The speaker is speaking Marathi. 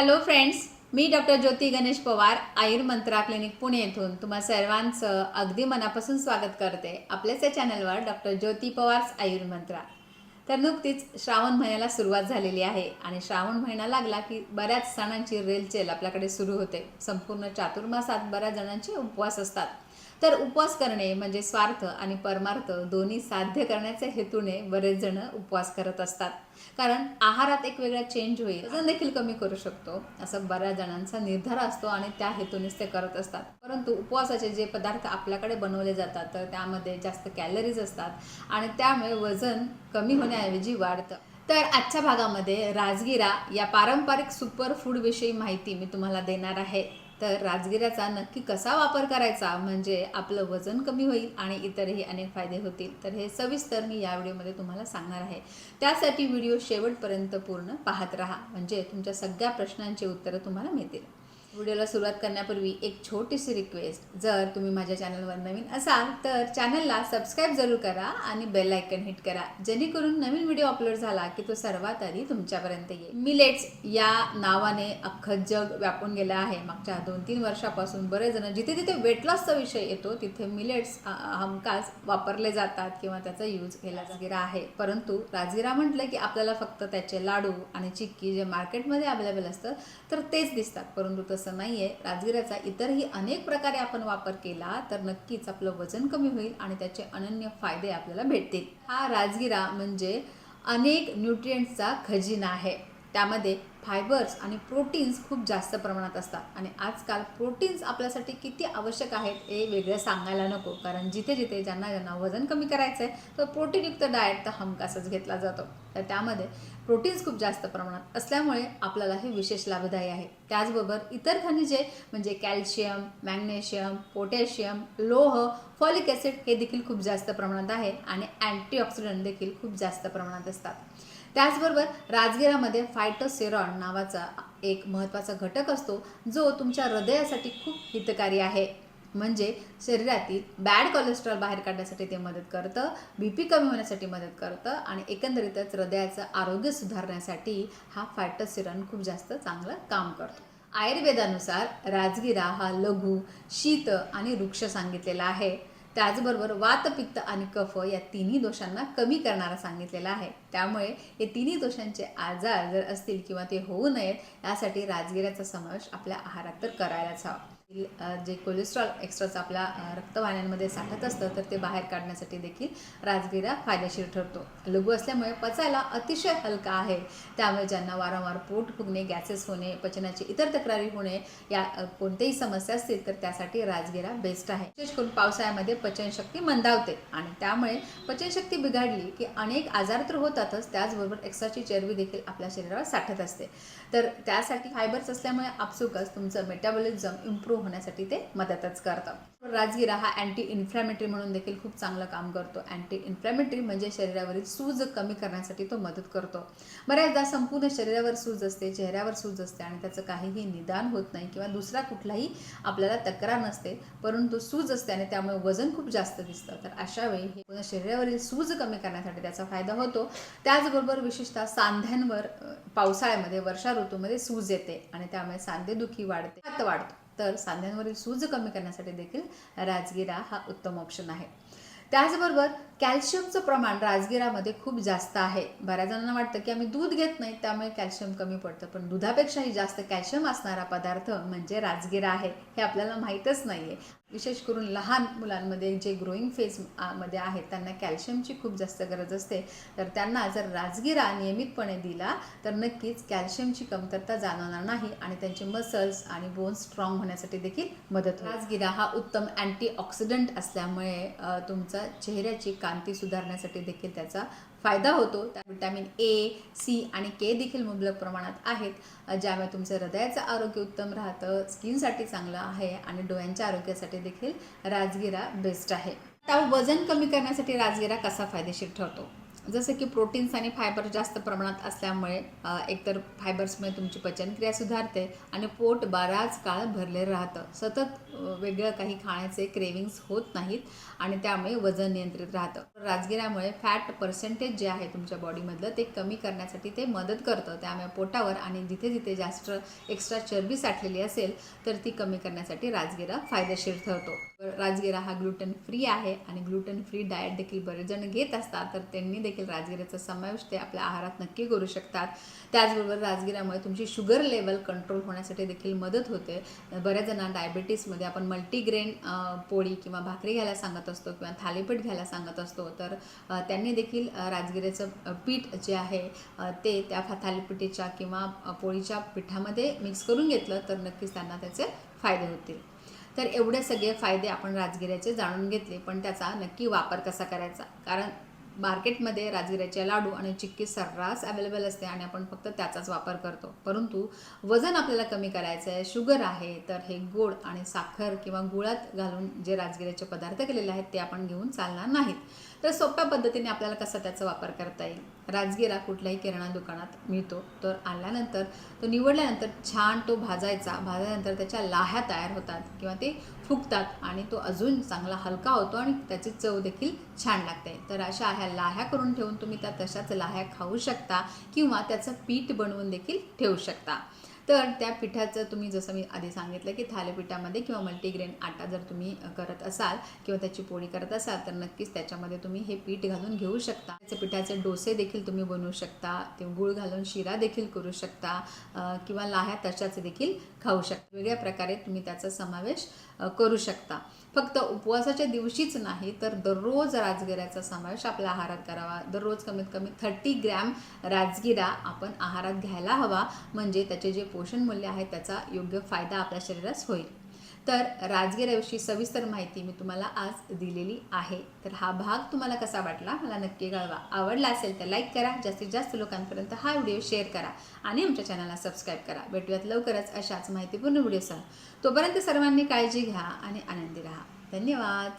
हॅलो फ्रेंड्स मी डॉक्टर ज्योती गणेश पवार आयुर्मंत्रा क्लिनिक पुणे येथून तुम्हा सर्वांचं अगदी मनापासून स्वागत करते आपल्याच या चॅनलवर डॉक्टर ज्योती पवार्स आयुर्मंत्रा. तर नुकतीच श्रावण महिन्याला सुरुवात झालेली आहे आणि श्रावण महिना लागला की बऱ्याच सणांची रेलचेल आपल्याकडे सुरू होते. संपूर्ण चातुर्मासात बऱ्याच जणांचे उपवास असतात. तर उपवास करणे म्हणजे स्वार्थ आणि परमार्थ दोन्ही साध्य करण्याच्या हेतूने बरेच जण उपवास करत असतात. कारण आहारात एक वेगळा चेंज होईल. वजन देखील कमी करू शकतो. असं बऱ्याच जणांचा निर्धार असतो आणि त्या हेतूनेच ते करत असतात. परंतु उपवासाचे जे पदार्थ आपल्याकडे बनवले जातात तर त्यामध्ये जास्त कॅलरीज असतात आणि त्यामुळे वजन कमी होण्याऐवजी वाढतं. तर आजच्या भागामध्ये राजगिरा या पारंपरिक सुपर फूड विषयी माहिती मी तुम्हाला देणार आहे. तर राजगिऱ्याचा नक्की कसा वापर करायचा? म्हणजे आपलं वजन कमी होईल आणि इतरही अनेक फायदे होतील. तर हे सविस्तर मी या व्हिडिओमध्ये तुम्हाला सांगणार आहे. त्यासाठी व्हिडिओ शेवटपर्यंत पूर्ण पाहत राहा. म्हणजे तुमच्या सगळ्या प्रश्नांची उत्तरं तुम्हाला मिळतील. व्हिडिओला सुरुवात करण्यापूर्वी एक छोटीशी रिक्वेस्ट जर तुम्ही माझ्या चॅनलवर नवीन असाल तर चॅनलला सबस्क्राईब जरूर करा आणि बेल आयकन हिट करा. जेणेकरून नवीन व्हिडिओ अपलोड झाला की तो सर्वात आधी तुमच्यापर्यंत येईल. मिलेट्स या नावाने अख्खं जग व्यापून गेलं आहे. मागच्या दोन तीन वर्षापासून बरेच जण जिथे जिथे वेट लॉसचा विषय येतो तिथे मिलेट्स हमखास वापरले जातात किंवा त्याचा यूज केला राजगिरा आहे. परंतु राजगिरा म्हटलं की आपल्याला फक्त त्याचे लाडू आणि चिक्की जे मार्केटमध्ये अवेलेबल असतं तर तेच दिसतात. परंतु तसं नाही आहे राजगिऱ्याचा इतरही अनेक प्रकारे आपण वापर केला तर नक्कीच आपलं वजन कमी होईल आणि त्याचे अनन्य फायदे आपल्याला भेटतील. हा राजगिरा म्हणजे अनेक न्यूट्रियंटचा खजिना आहे. त्यामध्ये फायबर्स आणि प्रोटीन्स खूप जास्त प्रमाणात असतात. आणि आजकाल प्रोटीन्स आपल्यासाठी किती आवश्यक आहेत हे वेगळं सांगायला नको. कारण जिथे जिथे ज्यांना ज्यांना वजन कमी करायचं आहे तर प्रोटीनयुक्त डाएट तर हमखासच घेतला जातो. तर त्यामध्ये प्रोटीन्स खूप जास्त प्रमाणात असल्यामुळे आपल्याला हे विशेष लाभदायी आहे. त्याचबरोबर इतर खनिजे म्हणजे कॅल्शियम मॅग्नेशियम पोटॅशियम लोह फॉलिक ॲसिड हे देखील खूप जास्त प्रमाणात आहे आणि अँटीऑक्सिडंट देखील खूप जास्त प्रमाणात असतात. त्याचबरोबर राजगिरामध्ये फायटोसेरॉन नावाचा एक महत्त्वाचा घटक असतो जो तुमच्या हृदयासाठी खूप हितकारी आहे. म्हणजे शरीरातील बॅड कोलेस्ट्रॉल बाहेर काढण्यासाठी ते मदत करतं बी पी कमी होण्यासाठी मदत करतं आणि एकंदरीतच हृदयाचं आरोग्य सुधारण्यासाठी हा फायटोसेरॉन खूप जास्त चांगलं काम करतो. आयुर्वेदानुसार राजगिरा हा लघु शीत आणि वृक्ष सांगितलेला आहे. त्याचबरोबर वातपित्त आणि कफ या तिन्ही दोषांना कमी करणारा सांगितलेला आहे. त्यामुळे हे तिन्ही दोषांचे आजार जर असतील किंवा ते होऊ नयेत यासाठी राजगिऱ्याचा समावेश आपल्या आहारात तर करायलाच हवा. जे कोलेस्ट्रॉल एक्स्ट्राचं आपल्या रक्तवाहिन्यांमध्ये साठत असतं तर ते बाहेर काढण्यासाठी देखील राजगिरा फायदेशीर ठरतो. लघु असल्यामुळे पचायला अतिशय हलका आहे. त्यामुळे ज्यांना वारंवार पोट फुगणे गॅसेस होणे पचनाची इतर तक्रारी होणे या कोणत्याही समस्या असतील तर त्यासाठी राजगिरा बेस्ट आहे. विशेष करून पावसाळ्यामध्ये पचनशक्ती मंदावते आणि त्यामुळे पचनशक्ती बिघडली की अनेक आजार तर होतातच त्याचबरोबर एक्स्ट्राची चरबी देखील आपल्या शरीरावर साठत असते. तर त्यासाठी फायबर्स असल्यामुळे आपसुकच तुमचं मेटाबॉलिझम इम्प्रूव्ह होण्यासाठी ते मदतच करतं राजगिरा हा अँटी इन्फ्लॅमेटरी म्हणून देखील खूप चांगलं काम करतो. अँटी इन्फ्लॅमेटरी म्हणजे शरीरावरील सूज कमी करण्यासाठी तो मदत करतो. बऱ्याचदा संपूर्ण शरीरावर सूज असते चेहऱ्यावर सूज असते आणि त्याचं काहीही निदान होत नाही किंवा दुसरा कुठलाही आपल्याला तक्रार नसते परंतु सूज असते आणि त्यामुळे वजन खूप जास्त दिसतं. तर अशा वेळी हे पूर्ण शरीरावरील सूज कमी करण्यासाठी त्याचा फायदा होतो. त्याचबरोबर विशेषतः सांध्यांवर पावसाळ्यामध्ये वर्षा ऋतूमध्ये सूज येते आणि त्यामुळे सांधेदुखी वाढते हात वाढतो. तर सांध्यांवरील सूज कमी करण्यासाठी देखील राजगिरा हा उत्तम ऑप्शन आहे. त्याचबरोबर कॅल्शियमचं प्रमाण राजगिरामध्ये खूप जास्त आहे. बऱ्याच जणांना वाटतं की आम्ही दूध घेत नाही त्यामुळे कॅल्शियम कमी पडतं. पण दुधापेक्षाही जास्त कॅल्शियम असणारा पदार्थ म्हणजे राजगिरा आहे हे आपल्याला माहीतच नाही आहे विशेष करून लहान मुलांमध्ये जे ग्रोईंग फेजमध्ये आहेत त्यांना कॅल्शियमची खूप जास्त गरज असते. तर त्यांना जर राजगिरा नियमितपणे दिला तर नक्कीच कॅल्शियमची कमतरता जाणवणार नाही आणि त्यांचे मसल्स आणि बोन्स स्ट्रॉंग होण्यासाठी देखील मदत राजगिरा हा उत्तम अँटीऑक्सिडंट असल्यामुळे तुमचा चेहऱ्याची का कांती सुधारण्यासाठी देखील त्याचा फायदा होतो. त्या विटॅमिन ए सी आणि के देखील मुबलक प्रमाणात आहेत. ज्यामुळे तुमचं हृदयाचं आरोग्य उत्तम राहतं स्किनसाठी चांगलं आहे आणि डोळ्यांच्या आरोग्यासाठी देखील राजगिरा बेस्ट आहे. आता वजन कमी करण्यासाठी राजगिरा कसा फायदेशीर ठरतो? जसं की प्रोटीन्स आणि फायबर जास्त प्रमाणात असल्यामुळे एकतर फायबर्समुळे तुमची पचनक्रिया सुधारते आणि पोट बराच काळ भरले राहतं. सतत वेगळं काही खाण्याचे क्रेविंग्स होत नाहीत आणि त्यामुळे वजन नियंत्रित राहतं. राजगिरामुळे फॅट पर्सेंटेज जे आहे तुमच्या बॉडीमधलं ते कमी करण्यासाठी ते मदत करतं. त्यामुळे पोटावर आणि जिथे जिथे जास्त एक्स्ट्रा चरबी साठलेली असेल तर ती कमी करण्यासाठी राजगिरा फायदेशीर ठरतो. राजगिरा हा ग्लुटेन फ्री आहे आणि ग्लुटेन फ्री डाएट देखील बरेच जण घेत असतात तर त्यांनी देखील राजगिराचा समावेश ते आपल्या आहारात नक्की करू शकतात. त्याचबरोबर राजगिरामुळे तुमची शुगर लेवल कंट्रोल होण्यासाठी देखील मदत होते. बऱ्याच जणांना डायबिटीसमध्ये आपण मल्टीग्रेन पोळी किंवा भाकरी घ्यायला सांगत असतो किंवा थालीपीठ घ्यायला सांगत असतो तर त्यांनी देखील राजगिऱ्याचं पीठ जे आहे ते त्या थालीपीठीच्या किंवा पोळीच्या पिठामध्ये मिक्स करून घेतलं तर नक्कीच त्यांना त्याचे फायदे होतील. तर एवढे सगळे फायदे आपण राजगिऱ्याचे जाणून घेतले पण त्याचा नक्की वापर कसा करायचा? कारण मार्केटमध्ये राजगिऱ्याचे लाडू आणि चिक्की सर्रास अवेलेबल असते आणि आपण फक्त त्याचाच वापर करतो. परंतु वजन आपल्याला कमी करायचं आहे शुगर आहे तर हे गोड आणि साखर किंवा गुळात घालून जे राजगिऱ्याचे पदार्थ केलेले आहेत ते आपण घेऊन चालणार नाहीत. तर सोप्या पद्धतीने आपल्याला कसा त्याचा वापर करता येईल? राजगिरा कुठल्याही किराणा दुकानात मिळतो. तर आणल्यानंतर तो निवडल्यानंतर छान तो भाजायचा. भाजल्यानंतर त्याच्या लाह्या तयार होतात किंवा ते फुगतात आणि तो अजून चांगला हलका होतो आणि त्याची चव देखील छान लागते. तर अशा ह्या लाह्या करून ठेवून तुम्ही त्या तशाच लाह्या खाऊ शकता किंवा त्याचं पीठ बनवून देखील ठेवू शकता. तर त्या पिठाचं तुम्ही जसं मी आधी सांगितलं की थालीपीठामध्ये किंवा मल्टीग्रेन आटा जर तुम्ही करत असाल किंवा त्याची पोळी करत असाल तर नक्कीच त्याच्यामध्ये तुम्ही हे पीठ घालून घेऊ शकता. त्याचे पिठाचे डोसे देखील तुम्ही बनवू शकता ते गुळ घालून शिरा देखील करू शकता किंवा लाह्या तशाचे देखील खाऊ शकता. वेगळ्या प्रकारे तुम्ही त्याचा समावेश करू शकता. फक्त उपवासाच्या दिवशीच नाही तर दररोज राजगिऱ्याचा समावेश आपल्या आहारात करावा. दररोज कमीत कमी थर्टी ग्रॅम राजगिरा आपण आहारात घ्यायला हवा. म्हणजे त्याचे जे पोषण मूल्य आहे त्याचा योग्य फायदा आपल्या शरीरास होईल. तर राजगिऱ्याविषयी सविस्तर माहिती मी तुम्हाला आज दिलेली आहे. तर हा भाग तुम्हाला कसा वाटला मला नक्की कळवा. आवडला असेल तर लाईक करा जास्तीत जास्त लोकांपर्यंत हा व्हिडिओ शेअर करा आणि आमच्या चॅनलला सबस्क्राईब करा. भेटूयात लवकरच अशाच माहितीपूर्ण व्हिडिओसह तोपर्यंत सर्वांनी काळजी घ्या आणि आनंदी राहा. धन्यवाद.